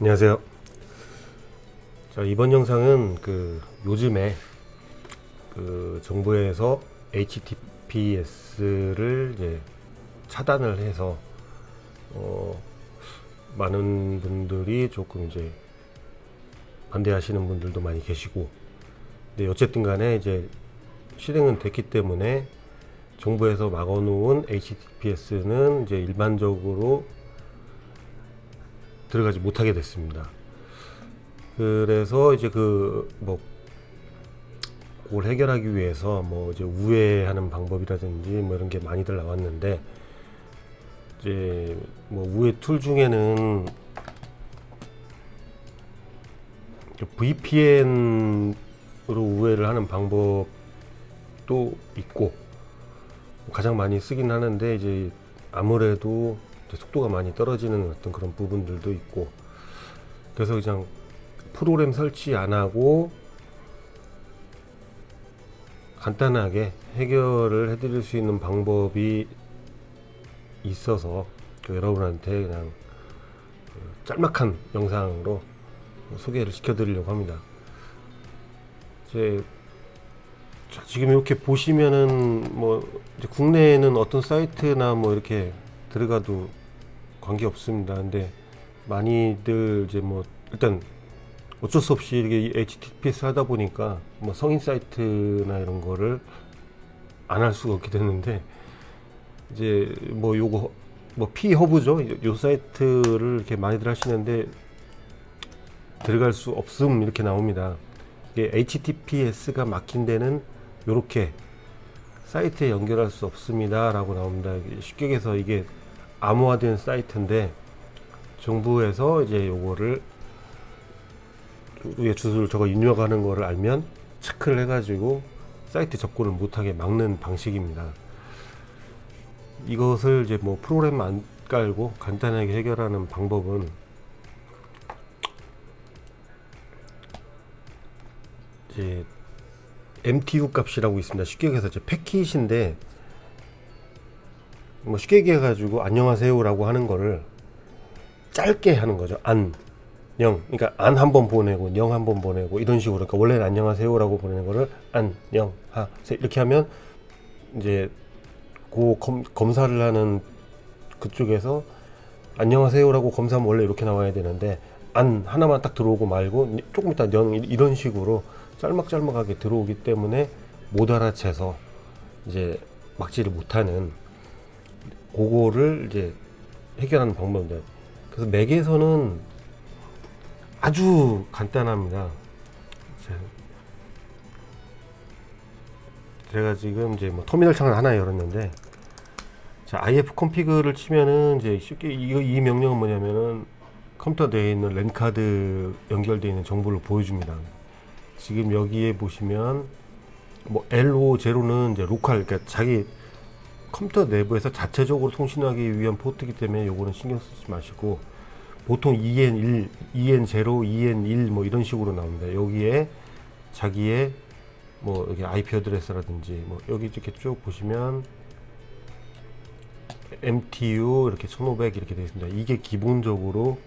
안녕하세요. 자, 이번 영상은 그 요즘에 그 정부에서 HTTPS를 이제 차단을 해서 어 많은 분들이 조금 이제 반대하시는 분들도 많이 계시고 근데 어쨌든 간에 이제 실행은 됐기 때문에 정부에서 막아놓은 HTTPS는 이제 일반적으로 들어가지 못하게 됐습니다. 그래서 이제 그뭐 그걸 해결하기 위해서 뭐 이제 우회하는 방법이라든지 뭐 이런 게 많이들 나왔는데 이제 뭐 우회 툴 중에는 VPN으로 우회를 하는 방법도 있고 가장 많이 쓰긴 하는데 이제 아무래도 이제 속도가 많이 떨어지는 어떤 그런 부분들도 있고 그래서 그냥 프로그램 설치 안 하고 간단하게 해결을 해드릴 수 있는 방법이 있어서 그 여러분한테 그냥 그 짤막한 영상으로 소개를 시켜드리려고 합니다. 이제 자, 지금 이렇게 보시면은 뭐 국내에는 어떤 사이트나 뭐 이렇게 들어가도 관계 없습니다. 근데 많이들 이제 뭐 일단 어쩔 수 없이 이렇게 HTTPS 하다 보니까 뭐 성인 사이트나 이런 거를 안 할 수가 없게 됐는데 이제 뭐 요거 뭐 피허브죠. 요- 요 사이트를 이렇게 많이들 하시는데 들어갈 수 없음 이렇게 나옵니다. 이게 HTTPS가 막힌 데는 요렇게 사이트에 연결할 수 없습니다 라고 나옵니다. 이게 쉽게 해서 이게 암호화된 사이트인데 정부에서 이제 요거를 위에 주소를 저거 입력하는 거를 알면 체크를 해가지고 사이트 접근을 못하게 막는 방식입니다. 이것을 이제 뭐 프로그램 안 깔고 간단하게 해결하는 방법은 이제 MTU 값이라고 있습니다. 쉽게 얘기해서 이제 패킷인데 뭐 쉽게 얘기해 가지고 안녕하세요라고 하는 거를 짧게 하는 거죠. 안, 영. 그러니까 안 한 번 보내고 영 한 번 보내고 이런 식으로. 그러니까 원래는 안녕하세요라고 보내는 거를 안, 영, 하, 세 이렇게 하면 이제 그 검, 검사를 하는 그쪽에서 안녕하세요라고 검사하면 원래 이렇게 나와야 되는데 안 하나만 딱 들어오고 말고 조금 이따 영 이런 식으로 짤막짤막하게 들어오기 때문에 못 알아채서 이제 막지를 못하는 그거를 이제 해결하는 방법인데 그래서 맥에서는 아주 간단합니다. 제- 제가 지금 이제 뭐 터미널 창을 하나 열었는데 자 if config를 치면은 이제 쉽게 이거 이 명령은 뭐냐면은 컴퓨터 내에 있는 랜 카드 연결되어 있는 정보를 보여줍니다. 지금 여기에 보시면 뭐 LO0는 이제 로컬 그러니까 자기 컴퓨터 내부에서 자체적으로 통신하기 위한 포트이기 때문에 요거는 신경 쓰지 마시고 보통 EN1, EN0, EN1 뭐 이런 식으로 나옵니다. 여기에 자기의 뭐 여기 IP 어드레스라든지 뭐 여기 이렇게 쭉 보시면 MTU 이렇게 1500 이렇게 되어 있습니다. 이게 기본적으로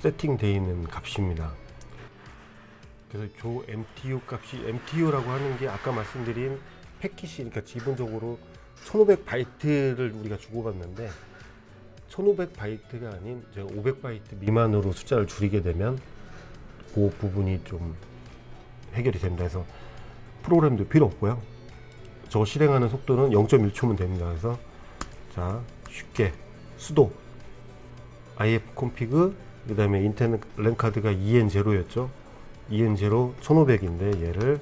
세팅되어 있는 값입니다. 그래서 조 MTU 값이 MTU라고 하는 게 아까 말씀드린 패킷이 그러니까 기본적으로 1500 바이트를 우리가 주고받는데 1500 바이트가 아닌 제가 500 바이트 미만으로 숫자를 줄이게 되면 그 부분이 좀 해결이 됩니다. 그래서 프로그램도 필요 없고요. 저거 실행하는 속도는 0.1초면 됩니다. 그래서 자 쉽게 수도 if config 그 다음에 인터넷 랜 카드가 EN0였죠. EN0 1500인데 얘를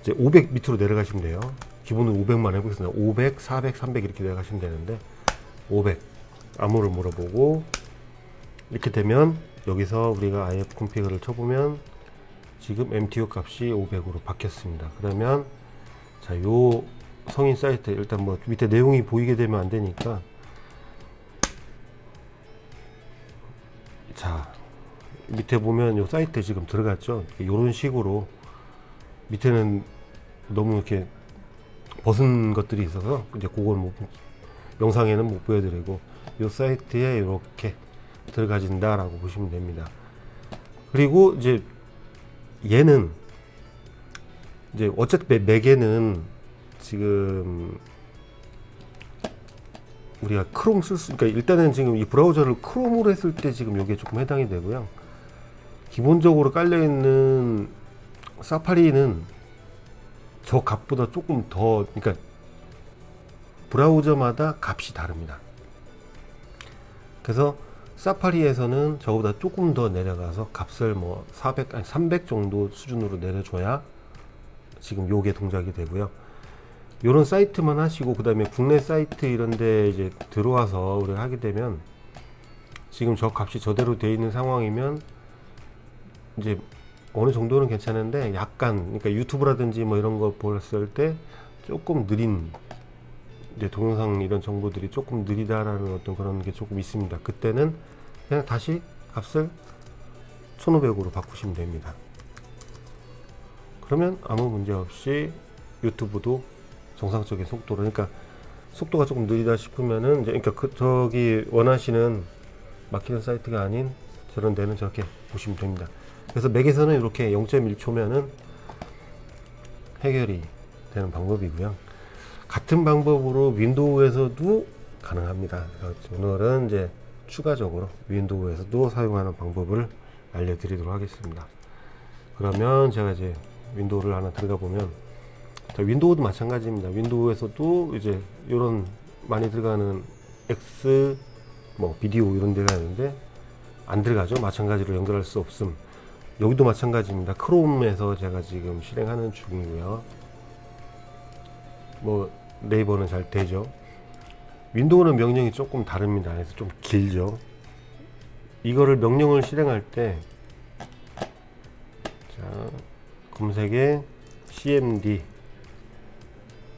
이제 500 밑으로 내려가시면 돼요. 기본으로 500만 해보겠습니다. 500, 400, 300 이렇게 내려가시면 되는데 500 암호를 물어보고 이렇게 되면 여기서 우리가 if config를 쳐보면 지금 MTU 값이 500으로 바뀌었습니다. 그러면 자, 요 성인 사이트 일단 뭐 밑에 내용이 보이게 되면 안 되니까 자 밑에 보면 요 사이트 지금 들어갔죠. 이런 식으로 밑에는 너무 이렇게 벗은 것들이 있어서 이제 그건 뭐 영상에는 못 보여드리고 이 사이트에 이렇게 들어가진다라고 보시면 됩니다. 그리고 이제 얘는 이제 어쨌든 매- 매개는 지금 우리가 크롬 쓸 수, 그러니까 일단은 지금 이 브라우저를 크롬으로 했을 때 지금 이게 조금 해당이 되고요. 기본적으로 깔려 있는 사파리는 저 값보다 조금 더, 그러니까 브라우저마다 값이 다릅니다. 그래서 사파리에서는 저보다 조금 더 내려가서 값을 뭐 400, 아니 300 정도 수준으로 내려줘야 지금 요게 동작이 되고요. 요런 사이트만 하시고 그 다음에 국내 사이트 이런데 이제 들어와서 우리가 하게 되면 지금 저 값이 저대로 돼 있는 상황이면 이제 어느 정도는 괜찮은데 약간 그러니까 유튜브라든지 뭐 이런 거 봤을 때 조금 느린 이제 동영상 이런 정보들이 조금 느리다라는 어떤 그런 게 조금 있습니다. 그때는 그냥 다시 값을 1500으로 바꾸시면 됩니다. 그러면 아무 문제 없이 유튜브도 정상적인 속도로 그러니까 속도가 조금 느리다 싶으면은 이제 그러니까 그 저기 원하시는 막히는 사이트가 아닌 저런 데는 저렇게 보시면 됩니다. 그래서 맥에서는 이렇게 0.1초면은 해결이 되는 방법이고요. 같은 방법으로 윈도우에서도 가능합니다. 오늘은 이제 추가적으로 윈도우에서도 사용하는 방법을 알려드리도록 하겠습니다. 그러면 제가 이제 윈도우를 하나 들어가 보면 자, 윈도우도 마찬가지입니다. 윈도우에서도 이제 이런 많이 들어가는 X 뭐 비디오 이런 데가 있는데 안 들어가죠. 마찬가지로 연결할 수 없음. 여기도 마찬가지입니다. 크롬에서 제가 지금 실행하는 중이고요. 뭐 네이버는 잘 되죠. 윈도우는 명령이 조금 다릅니다. 그래서 좀 길죠. 이거를 명령을 실행할 때 자, 검색에 cmd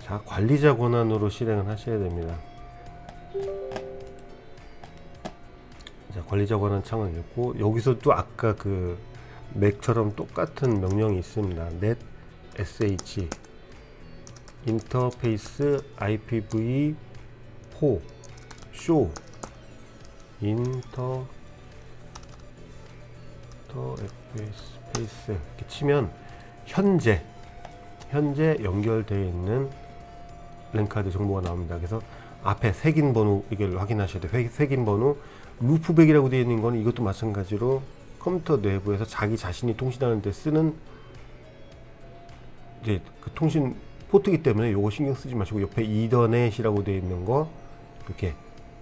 자, 관리자 권한으로 실행을 하셔야 됩니다. 자, 관리자 권한 창을 열고 여기서 또 아까 그 맥처럼 똑같은 명령이 있습니다. net sh 인터페이스 IPv4 show 인터 더 스페이스 이렇게 치면 현재 현재 연결되어 있는 랜카드 정보가 나옵니다. 그래서 앞에 색인 번호 이걸 확인하셔야 돼요. 색- 색인 번호 루프백이라고 되어 있는 거는 이것도 마찬가지로 컴퓨터 내부에서 자기 자신이 통신하는 데 쓰는 이제 그 통신 포트기 때문에 요거 신경 쓰지 마시고 옆에 이더넷이라고 되어 있는 거 이렇게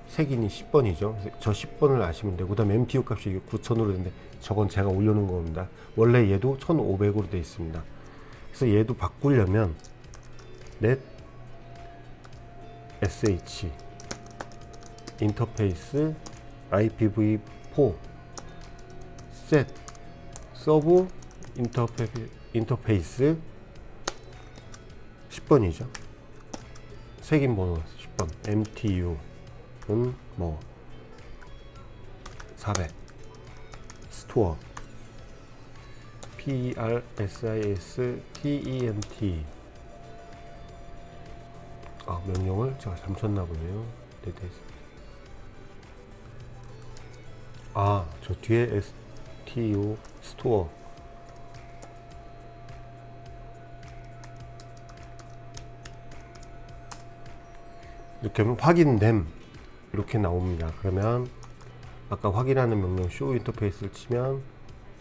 색인이 10번이죠. 저 10번을 아시면 되고 그다음에 MTU 값이 이게 9,000으로 되는데 저건 제가 올려놓은 겁니다. 원래 얘도 1,500으로 되어 있습니다. 그래서 얘도 바꾸려면 net sh 인터페이스 IPv4 set 서브 인터페, 인터페이스 10번이죠. 색인 번호 10번. MTU는 뭐? 400 스토어. PRSIS TENT 아 명령을 제가 잘못 쳤나 보네요. 네, 됐 아저 뒤에 STO 스토어 이렇게 하면 확인됨 이렇게 나옵니다. 그러면 아까 확인하는 명령 show 인터페이스를 치면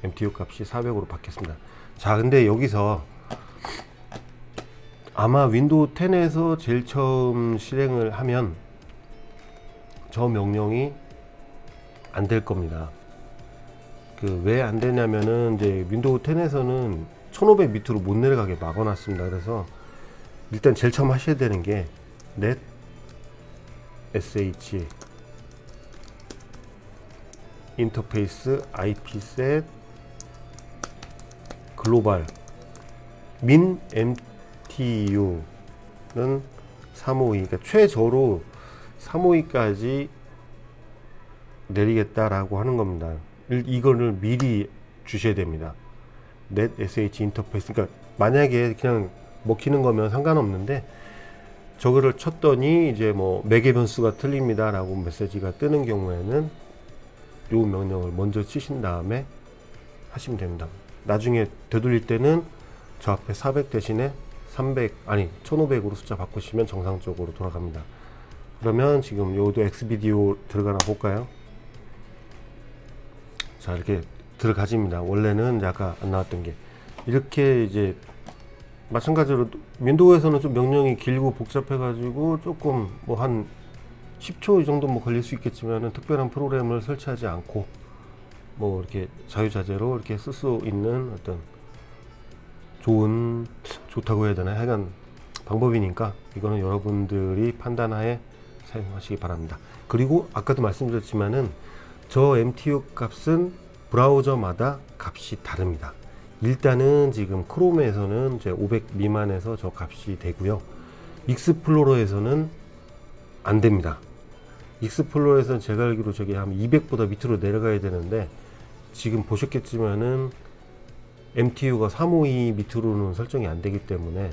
MTU 값이 400으로 바뀌었습니다. 자, 근데 여기서 아마 윈도우 10에서 제일 처음 실행을 하면 저 명령이 안 될 겁니다. 그 왜 안 되냐면은 이제 윈도우 10에서는 1500 밑으로 못 내려가게 막아놨습니다. 그래서 일단 제일 처음 하셔야 되는 게 net sh 인터페이스 ipset 글로벌 민 mtu는 352 그러니까 최저로 352까지 내리겠다라고 하는 겁니다. 일- 이거를 미리 주셔야 됩니다. net sh 인터페이스 그러니까 만약에 그냥 먹히는 거면 상관없는데 저거를 쳤더니 이제 뭐 매개 변수가 틀립니다라고 메시지가 뜨는 경우에는 요 명령을 먼저 치신 다음에 하시면 됩니다. 나중에 되돌릴 때는 저 앞에 400 대신에 300 아니 1500으로 숫자 바꾸시면 정상적으로 돌아갑니다. 그러면 지금 요도 엑스비디오 들어가나 볼까요? 자 이렇게 들어가집니다. 원래는 아까 안 나왔던 게 이렇게 이제 마찬가지로 윈도우에서는 좀 명령이 길고 복잡해가지고 조금 뭐 한 10초 이 정도 뭐 걸릴 수 있겠지만은 특별한 프로그램을 설치하지 않고 뭐 이렇게 자유자재로 이렇게 쓸 수 있는 어떤 좋은 좋다고 해야 되나 하여간 방법이니까 이거는 여러분들이 판단하에 사용하시기 바랍니다. 그리고 아까도 말씀드렸지만은 저 MTU 값은 브라우저마다 값이 다릅니다. 일단은 지금 크롬에서는 이제 500 미만에서 저 값이 되고요. 익스플로러에서는 안 됩니다. 익스플로러에서는 제가 알기로 저기 한 200보다 밑으로 내려가야 되는데 지금 보셨겠지만은 MTU가 352 밑으로는 설정이 안 되기 때문에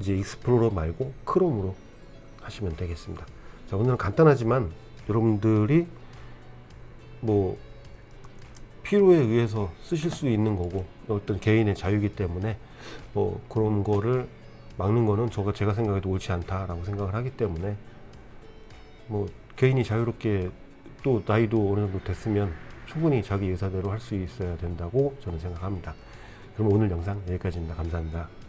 이제 익스플로러 말고 크롬으로 하시면 되겠습니다. 자, 오늘은 간단하지만 여러분들이 뭐 필요에 의해서 쓰실 수 있는 거고 어떤 개인의 자유이기 때문에 뭐 그런 거를 막는 거는 저가 제가 생각해도 옳지 않다라고 생각을 하기 때문에 뭐 개인이 자유롭게 또 나이도 어느 정도 됐으면 충분히 자기 의사대로 할 수 있어야 된다고 저는 생각합니다. 그럼 오늘 영상 여기까지입니다. 감사합니다.